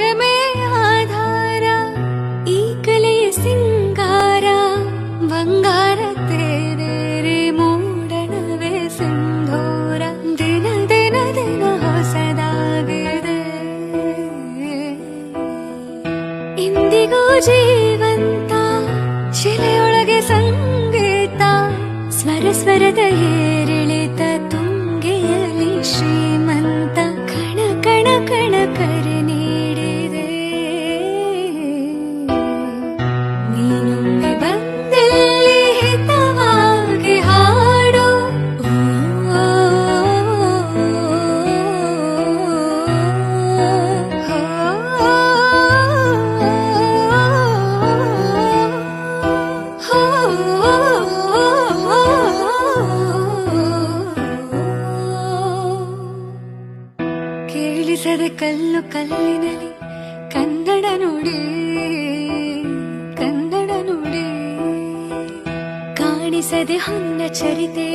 ರಮೆ ಆಧಾರ, ಈ ಕಲೆಯ ಸಿಂಗಾರ, ಬಂಗಾರ ತೇರೇರಿ ಮೂಡಣವೇ ಸಿಂಧೂರ, ದಿನ ದಿನ ದಿನ ಹೊಸದಾಗಿದೆ. ಇಂದಿಗೂ ಜೀವಂತ, ಶಿಲೆಯೊಳಗೆ ಸಂಗೀತ, ಸ್ವರ ಸ್ವರದ ಏರಿಳಿತ ತುಂಗೆಯಲ್ಲಿ ಶ್ರೀಮಂತ ಕೇಳಿಸದೆ ಕಲ್ಲು ಕಲ್ಲಿನಲ್ಲಿ ಕನ್ನಡ ನುಡಿ ಕನ್ನಡ ನುಡಿ. ಕಾಣಿಸದೆ ಹೊನ್ನ ಚರಿತೆಯಲ್ಲಿ